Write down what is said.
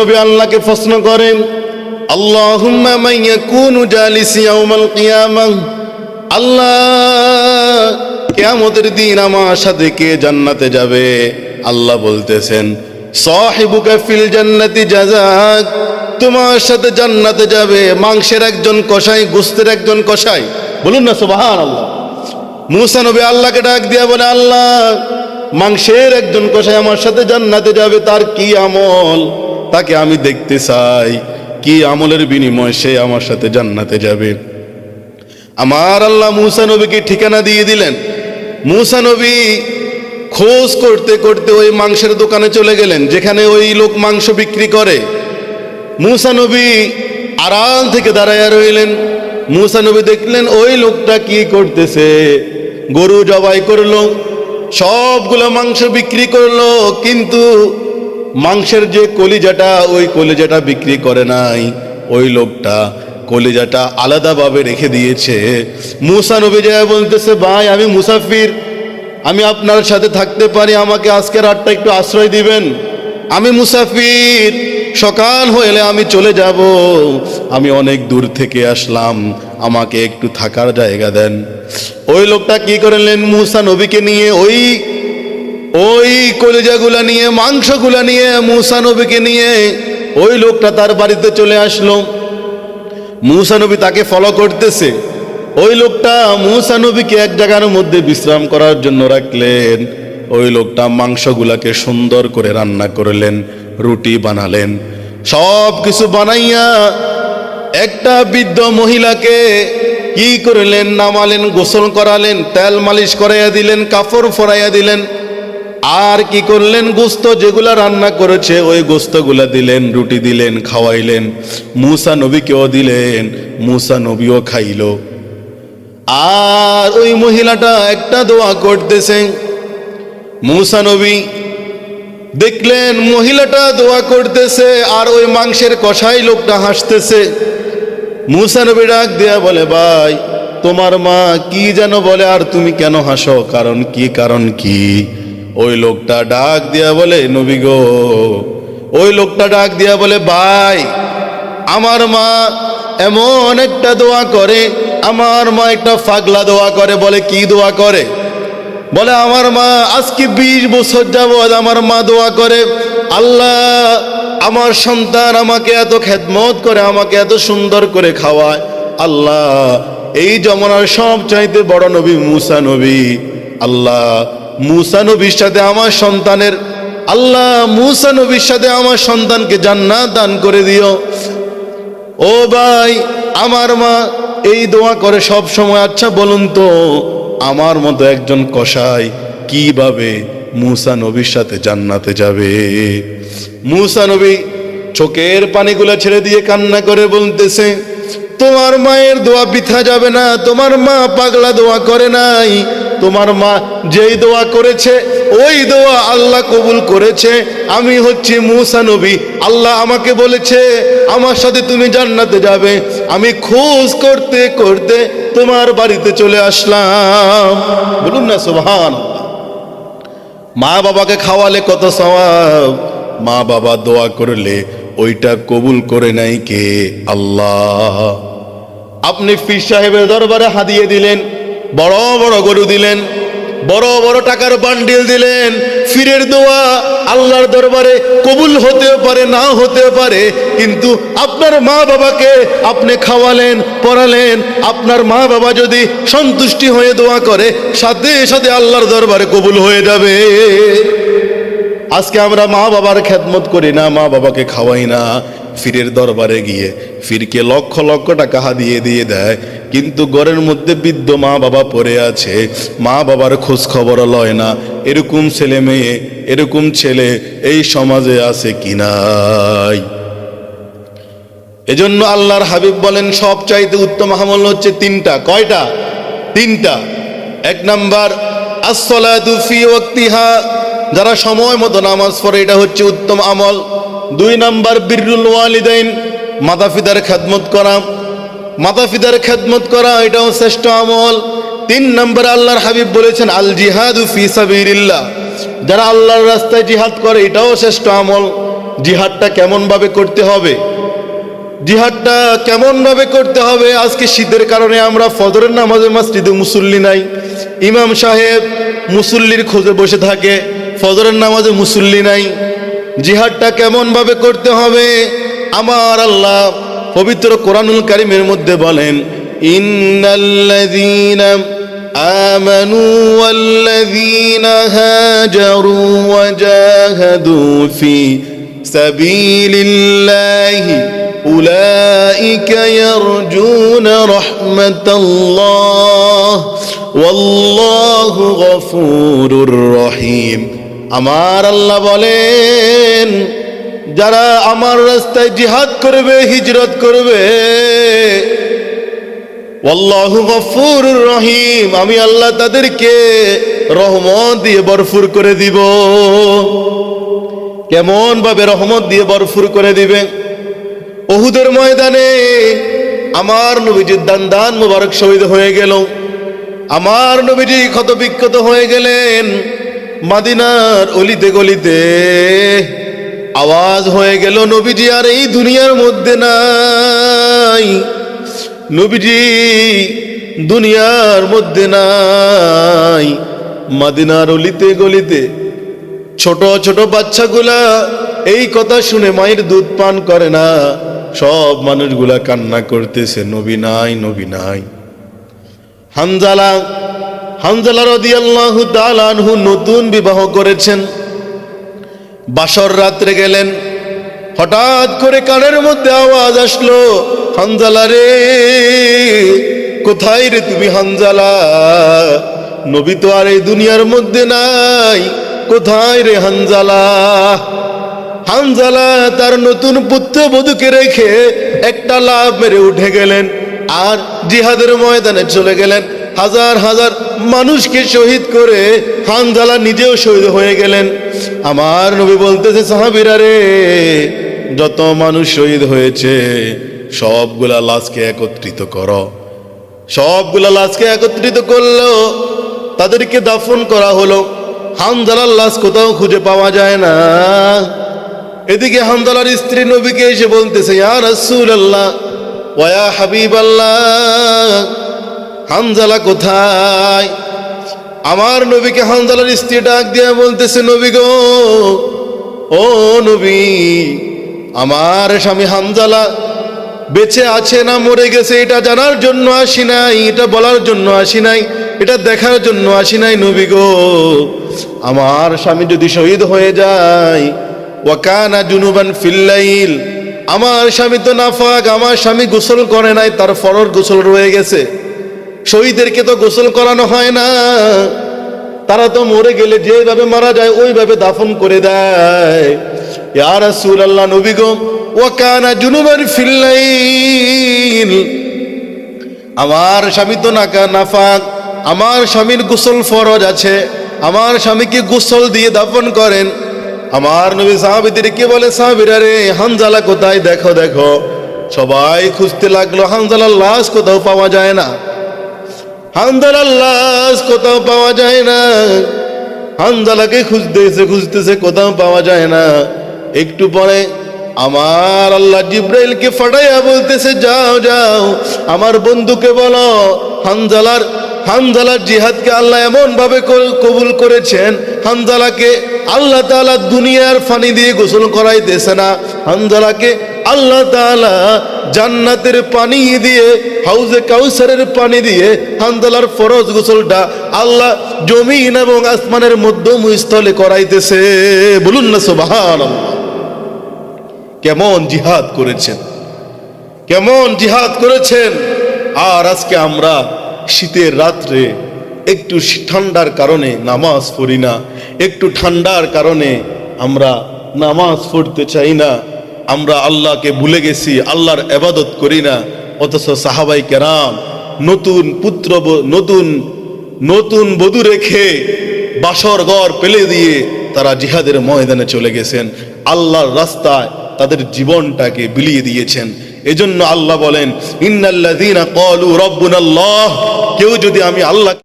নবী আল্লাহকে প্রশ্ন করেন আল্লাহ জান্নাতে যাবে? আল্লাহ বলতেছেন ফিল তোমার সাথে জান্নাতে যাবে মাংসের একজন কসাই, গোস্তের একজন কসাই। বলুন না, সুবহানাল্লাহ। মুসা নবী আল্লাহকে ডাক দিয়া বলে, আল্লাহ, মাংসের একজন কষাই আমার সাথে জান্নাতে যাবে, তার কি আমল? তাকে আমি দেখতে চাই। কি আমলের বিনিময়ে সে আমার সাথে জান্নাতে যাবে? আমার আল্লাহ মুসা নবীকে ঠিকানা দিয়ে দিলেন। মুসা নবী খোঁজ করতে করতে ওই মাংসের দোকানে চলে গেলেন, যেখানে ওই লোক মাংস বিক্রি করে। মুসা নবী আড়াল থেকে দাঁড়াইয়া রইলেন। মুসা নবী দেখলেন, ওই লোকটা কি করতেছে? গরু জবাই করল, সবগুলো মাংস বিক্রি করল, কিন্তু মাংসের যে কলিজাটা, ওই কলিজাটা বিক্রি করে নাই। ওই লোকটা কলিজাটা আলাদাভাবে রেখে দিয়েছে। মুসা নবী যায় বলতেছে, ভাই, আমি মুসাফির। আমি আপনার সাথে থাকতে পারি। আমাকে আজকে রাতটা একটু আশ্রয় দিবেন। আমি মুসাফির। সকাল হইলে আমি চলে যাব। আমি অনেক দূর থেকে আসলাম। আমাকে একটু থাকার জায়গা দেন। ওই লোকটা কি করলেন? মুসা নবীকে নিয়ে ওই ওই কলিজাগুলা নিয়ে, মাংসগুলা নিয়ে, মুসা নবীকে নিয়ে ওই লোকটা তার বাড়িতে চলে আসলো। মুসা নবী তাকে ফলো করতেছে। ওই লোকটা মুসা নবীকে এক জায়গার মধ্যে বিশ্রাম করার জন্য রাখলেন। ওই লোকটা মাংসগুলাকে সুন্দর করে রান্না করলেন, রুটি বানালেন সব কিছু বানাইয়া একটা বৃদ্ধ মহিলাকে কি করলেন? নামালেন, গোসল করালেন, তেল মালিশ করাইয়া দিলেন, কাপড় ফরাইয়া দিলেন। আর কি করলেন? গোস্ত যেগুলা রান্না করেছে, ওই গোস্তগুলা দিলেন, রুটি দিলেন, খাওয়াইলেন। মুসা নবীকেও দিলেন, মুসা নবীও খাইলো। আর ওই মহিলাটা একটা দোয়া করতেছে। মুসা নবী দেখলেন মহিলাটা দোয়া করতেছে আর ওই মাংসের কষাই লোকটা হাসতেছে। মুসা নবী ডাক দেয়া বলে, ভাই, তোমার মা কি যেন বলে আর তুমি কেন হাসো? কারণ কি কারণ কি? ওই লোকটা ডাক দিয়া বলে, নবী গো, ওই লোকটা ডাক দিয়া বলে, ভাই, আমার মা এমন একটা দোয়া করে, আমার মা একটা ফাগলা দোয়া করে, বলে, কি দোয়া করে? বলে, আমার মা আজকে বিশ বছর যাবৎ আমার মা দোয়া করে, আল্লাহ আমার সন্তান আমাকে এত খেদমত করে, আমাকে এত সুন্দর করে খাওয়ায়, আল্লাহ এই জমানার সব চাইতে বড় নবী, মুসা নবী, আল্লাহ মুসা নবীর সাথে আমার সন্তানের, আল্লাহ মুসা নবীর সাথে আমার সন্তানকে জান্নাত দান করে দিও। ও ভাই, আমার মা এই দোয়া করে সব সময় আচ্ছা বলুন তো, আমার মতো একজন কসাই কীভাবে মুসা নবীর সাথে জান্নাতে যাবে? মুসা নবী চোখের পানিগুলো ছেড়ে দিয়ে কান্না করে বলতেছে, তোমার মায়ের দোয়া বৃথা যাবে না, তোমার মা পাগলা দোয়া করে নাই তোমার মা যেই দোয়া করেছে, ওই দোয়া আল্লাহ কবুল করেছে। আমি হচ্ছি মুসা নবী, আল্লাহ আমাকে বলেছে, আমার সাথে তুমি জান্নাতে যাবে। আমি খোঁজ করতে করতে তোমার বাড়িতে চলে আসলাম। বলুন না সুবহান মা বাবাকে খাওয়ালে কত সওয়াব? মা বাবা দোয়া করলে ওইটা কবুল করে নাই কে? আল্লাহ। আপনি ফির সাহেবের দরবারে হাদিয়ে দিলেন বড় বড় গরু দিলেন, বড় বড় টাকার বান্ডিল দিলেন, ফিরের দোয়া আল্লাহর দরবারে কবুল হতেও পারে, না হতেও পারে, কিন্তু আপনার মা বাবাকে আপনি খাওয়ালেন, পড়ালেন, আপনার মা বাবা যদি সন্তুষ্টি হয়ে দোয়া করে, সাথে সাথে আল্লাহর দরবারে কবুল হয়ে যাবে। আজকে আমরা মা বাবার খেদমত করি না, মা বাবাকে খাওয়াই না, ফিরের দরবারে গিয়ে ফিরকে লক্ষ লক্ষ টাকা হাদিয়ে দিয়ে দেয় কিন্তু ঘরের মধ্যে বৃদ্ধ মা বাবা পড়ে আছে। মা বাবার খোঁজ খবর লয় না। এরকম ছেলে মেয়ে, এরকম ছেলে এই সমাজে আছে কি নাই? এজন্য আল্লাহর হাবিব বলেন, সব চাইতে উত্তম আমল হচ্ছে তিনটা। কয়টা? তিনটা। এক নাম্বার ওয়াক্তিহা। যারা সময় মতো নামাজ পড়ে, এটা হচ্ছে উত্তম আমল। দুই নাম্বার, বিরুল ওয়ালিদাইন মাতা পিতার খেদমত করা। মাতা পিতার খেদমত করা, এটাও শ্রেষ্ঠ আমল। তিন নম্বর আল্লাহর হাবিব বলেছেন আল জিহাদু ফি সাবিলিল্লাহ। যারা আল্লাহর রাস্তায় জিহাদ করে, এটাও শ্রেষ্ঠ আমল। জিহাদটা কেমন ভাবে করতে হবে? জিহাদটা কেমন ভাবে করতে হবে? আজকে শীতের কারণে আমরা ফজরের নামাজে মসজিদে মুসল্লি নাই। ইমাম সাহেব মুসল্লির খোঁজে বসে থাকে, ফজরের নামাজে মুসল্লি নাই। জিহাদটা কেমন ভাবে করতে হবে? আমার আল্লাহ পবিত্র কোরআনুল কারিমের মধ্যে বলেন ইন্নাল্লাযীনা آمنوا والذين هاجروا وجاهدوا في سبيل الله أولئك يرجون رحمة الله والله غفور رحيم আমার আল্লাহ বলেন যারা আমার রাস্তায় জিহাদ করবে, হিজরত করবে রহিম, আমি আল্লাহ তাদেরকে রহমত দিয়ে বরফুর করে দিব। কেমন ভাবে রহমত দিয়ে বরফুর করে দিবে ওহুদের ময়দানে আমার নবীজির দান দান মুবারক শহীদ হয়ে গেল। আমার নবীজি ক্ষত বিক্ষত হয়ে গেলেন। মাদিনার অলিতে গলিতে আওয়াজ হয়ে গেল নবীজি, আর এই দুনিয়ার মধ্যে নাই। নবীজি, দুনিয়ার মধ্যে নাই। মাদিনার অলিতে গলিতে ছোট ছোট বাচ্চাগুলা এই কথা শুনে মায়ের দুধ পান করে না। সব মানুষগুলা কান্না করতেছে, নবী নাই নবী নাই। হানজালা হানজালা রদিয়াল্লাহু তাআলাহু নতুন বিবাহ করেছেন। বাসর রাত্রে গেলেন। হঠাৎ করে কানের মধ্যে আওয়াজ আসলো, হানজালা রে, কোথায় রে তুমি হানজালা? নবী তো আর এই দুনিয়ার মধ্যে নাই, কোথায় রে হানজালা? হানজালা তার নতুন পুত্র বধূকে রেখে একটা লাভ মেরে উঠে গেলেন আর জিহাদের ময়দানে চলে গেলেন। হাজার হাজার মানুষকে শহীদ করে হানজালা নিজেও শহীদ হয়ে গেলেন। আমার নবী বলতেছে, সাহাবিরা রে, যত মানুষ শহীদ হয়েছে, সবগুলা লাশকে একত্রিত করো। সবগুলা লাশকে একত্রিত করল, তাদেরকে দাফন করা হলো। হামদালার লাশ কোথাও খুঁজে পাওয়া যায় না। এদিকে হামদালার স্ত্রী নবীকে এসে বলতেছে, ইয়া রাসূল আল্লাহ ওয়া হাবিব আল্লাহ হামজালা কোথায়? আমার নবীকে হামজালার স্ত্রী ডাক দিয়ে বলতেছে, নবী গো, ও নবী, আমার স্বামী হামজালা বেঁচে আছে না মরে গেছে? এটা জানার জন্য আসি নাই, এটা বলার জন্য আসি নাই, এটা দেখার জন্য আসি নাই, নবী গো। আমার স্বামী যদি শহীদ হয়ে যায়, ওয়াকানা জুনুবান ফিল্লাইল, আমার স্বামী তো নাফাক, আমার স্বামী গোসল করে নাই, তার ফরর গোসল রয়ে গেছে। শহীদদেরকে তো গোসল করানো হয় না। তারা তো মরে গেলে যেভাবে মারা যায়, ওইভাবে দাফন করে দেয়। ইয়া রাসূলুল্লাহ, নবী গো ওয়াকানা জুনুবান ফিল্লাইল আমার স্বামী তো নাকা, নাফাক। আমার স্বামীর গোসল ফরজ আছে। আমার স্বামীকে গোসল দিয়ে দাফন করেন? আমার নবী সাহাবিদের কে বলে, সাহাবিরা রে, হানজালা কোথায়? দেখো দেখো। সবাই খুঁজতে লাগল, হানজালার লাশ কোথাও পাওয়া যায় না। হানজালার লাশ কোথাও পাওয়া যায় না। হানজালাকে খুঁজতেছে খুঁজতেছে কোথাও পাওয়া যায় না। একটু পরে আমার আল্লাহ জিব্রাইলকে ফাটাইয়া বলতেছে, যাও যাও, আমার বন্ধুকে বলো হানজালার হানজালার জিহাদকে আল্লাহ এমন ভাবে কবুল করেছেন হানজালাকে আল্লাহ তালা দুনিয়ার ফানি দিয়ে গোসল করাইতেছে না হানজালাকে আল্লাহ তাআলা জান্নাতের পানি দিয়ে, হাউজে কাউসারের পানি দিয়ে হানজালার ফরজ গোসলটা আল্লাহ জমিন এবং আসমানের মধ্যম স্থলে করাইতেছে। বলুন না সুবহানাল্লাহ। কেমন জিহাদ করেছেন? কেমন জিহাদ করেছেন? আর আজকে আমরা শীতের রাত্রে একটু ঠান্ডার কারণে নামাজ পড়ি না, একটু ঠান্ডার কারণে আমরা নামাজ পড়তে চাই না। আমরা আল্লাহকে ভুলে গেছি, আল্লাহর এবাদত করি না। অথচ সাহাবাই কেরাম নতুন পুত্র নতুন নতুন বধূ রেখে বাসর ঘর পেলে দিয়ে তারা জিহাদের ময়দানে চলে গেছেন। আল্লাহর রাস্তায় তাদের জীবনটাকে বিলিয়ে দিয়েছেন। এজন্য আল্লাহ বলেন, ইন্নাল্লাযীনা ক্বালু রাব্বুনাল্লাহ কেউ যদি আমি আল্লাহ